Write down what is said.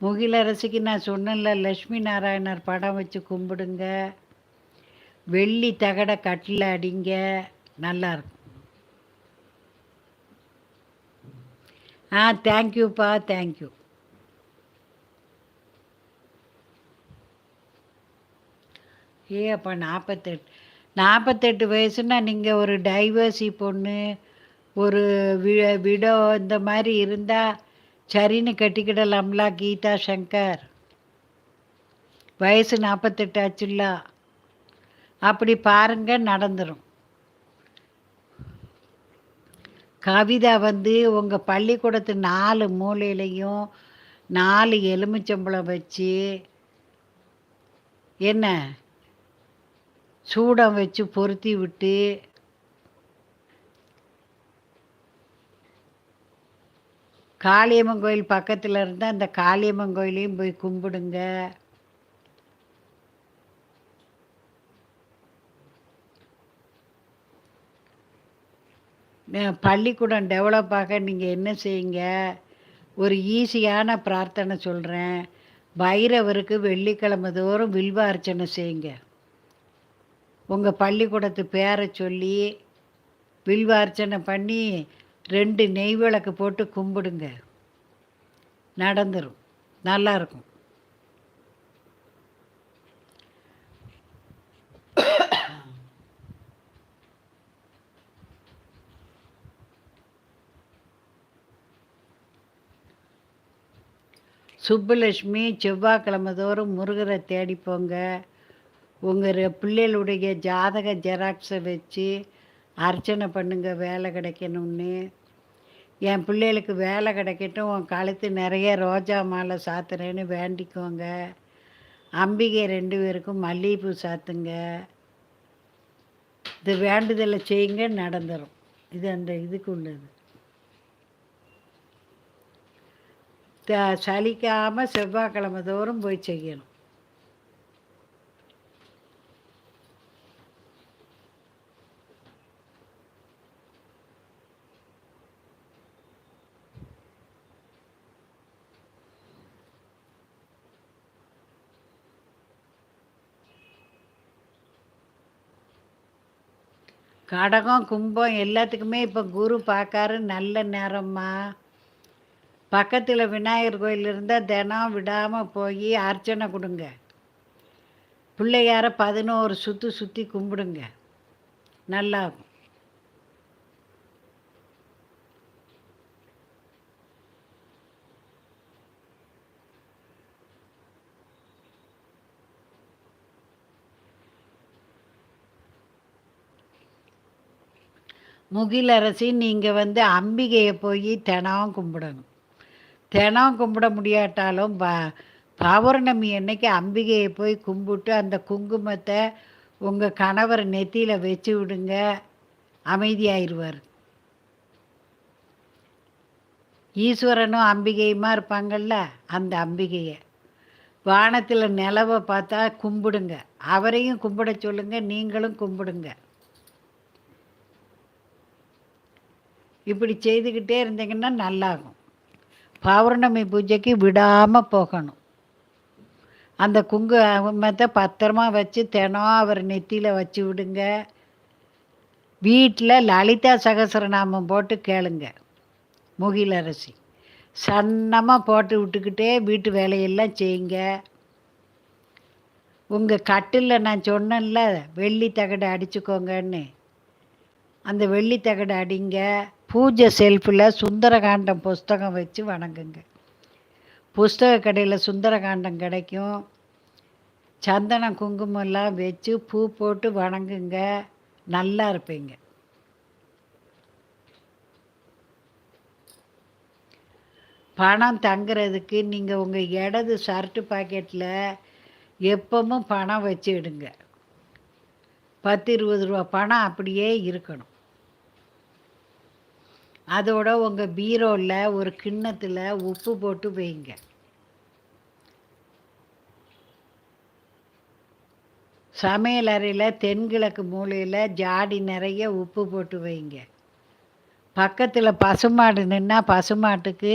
முகிலரசிக்கு நான் சொன்னேன்ல லக்ஷ்மி நாராயணர் படம் வச்சு கும்பிடுங்க. வெள்ளி தகட கட்டில் அடிங்க. நல்லா இருக்கும். ஆ தேங்க்யூப்பா தேங்க்யூ ஏ அப்போ நாற்பத்தெட்டு நாற்பத்தெட்டு வயசுன்னா நீங்கள் ஒரு டைவர்சி பொண்ணு ஒரு வி விடோ இந்த மாதிரி இருந்தால் சரின்னு கட்டிக்கிடலாம்ல கீதா சங்கர். வயசு நாற்பத்தெட்டு ஆச்சுல்லா. அப்படி பாருங்க நடந்துடும் கவிதா வந்து உங்கள் பள்ளிக்கூடத்து நாலு மூலையிலையும் நாலு எலுமிச்சம்பழம் வச்சு என்ன சூடம் வச்சு பொருத்தி விட்டு காளியம்மன் கோயில் பக்கத்தில் இருந்தால் அந்த காளியம்மன் கோயிலையும் போய் கும்பிடுங்க. பள்ளிக்கூடம் டெவலப் ஆக நீங்கள் என்ன செய்யுங்க? ஒரு ஈஸியான பிரார்த்தனை சொல்கிறேன் பைரவருக்கு வெள்ளிக்கிழமை தோறும் வில்வ அர்ச்சனை செய்யுங்க. உங்கள் பள்ளிக்கூடத்து பேரை சொல்லி வில்வ அர்ச்சனை பண்ணி ரெண்டு நெய் விளக்கு போட்டு கும்பிடுங்க. நடந்துடும் நல்லாயிருக்கும் சுப்புலட்சுமி செவ்வாய்க்கிழமை தோறும் முருகரை தேடி போங்க. உங்கள் பிள்ளைகளுடைய ஜாதக ஜெராக்ஸை வச்சு அர்ச்சனை பண்ணுங்க வேலை கிடைக்கணும்னு. என் பிள்ளைகளுக்கு வேலை கிடைக்கட்டும் உன் கழுத்து நிறைய ரோஜா மாலை சாத்துறேன்னு வேண்டிக்கோங்க. அம்பிகை ரெண்டு பேருக்கும் மல்லிகைப்பூ சாத்துங்க. இது வேண்டுதலை செய்யுங்க நடந்துடும் இது அந்த இதுக்கு உள்ளது. த- சலிக்காம செவ்வாய்க்கிழமை தோறும் போய் செய்யணும். கடகம் கும்பம் எல்லாத்துக்குமே இப்போ குரு பார்க்காரு நல்ல நேரம்மா. பக்கத்தில் விநாயகர் கோயில் இருந்தால் தினம் விடாமல் போய் அர்ச்சனை கொடுங்க. பிள்ளையார பதினோரு சுற்று சுற்றி கும்பிடுங்க. நல்லாகும். முகிலரசி நீங்கள் வந்து அம்பிகையை போய் தினம் கும்பிடணும். தினம் கும்பிட முடியாட்டாலும் ப பௌர்ணமி அன்னைக்கு அம்பிகையை போய் கும்பிட்டு அந்த குங்குமத்தை உங்கள் கணவர் நெத்தியில் வச்சு விடுங்க. அமைதியாயிருவார். ஈஸ்வரனும் அம்பிகையுமா இருப்பாங்கள்ல அந்த அம்பிகையை. வானத்தில் நிலவை பார்த்தா கும்பிடுங்க. அவரையும் கும்பிட சொல்லுங்கள் நீங்களும் கும்பிடுங்க. இப்படி செய்துக்கிட்டே இருந்தீங்கன்னா நல்லாகும். பௌர்ணமி பூஜைக்கு விடாமல் போகணும். அந்த குங்குமத்தை பத்திரமா வச்சு தினம் அவர் நெத்தியில் வச்சு விடுங்க. வீட்டில் லலிதா சகசரநாமம் போட்டு கேளுங்க. முகிலரசி. சன்னமாக போட்டு விட்டுக்கிட்டே வீட்டு வேலையெல்லாம் செய்யுங்க. உங்கள் கட்டிலில் நான் சொன்னேன்ல வெள்ளி தகடை அடிச்சுக்கோங்கன்னு. அந்த வெள்ளி தகடை அடிங்க. பூஜை செல்ஃபில் சுந்தரகாண்டம் புஸ்தகம் வச்சு வணங்குங்க. புஸ்தக கடையில் சுந்தரகாண்டம் கிடைக்கும். சந்தனம் குங்குமம்லாம் வச்சு பூ போட்டு வணங்குங்க. நல்லா இருப்பீங்க. பணம் தங்குறதுக்கு நீங்கள் உங்கள் இடது ஷர்ட்டு பாக்கெட்டில் எப்பவும் பணம் வச்சுடுங்க பத்து இருபது ரூபா பணம் அப்படியே இருக்கணும். அதோட உங்கள் பீரோவில் ஒரு கிண்ணத்தில் உப்பு போட்டு வைங்க. சமையல் அறையில் தென்கிழக்கு மூலையில் ஜாடி நிறைய உப்பு போட்டு வைங்க. பக்கத்தில் பசுமாடு நின்னா பசுமாட்டுக்கு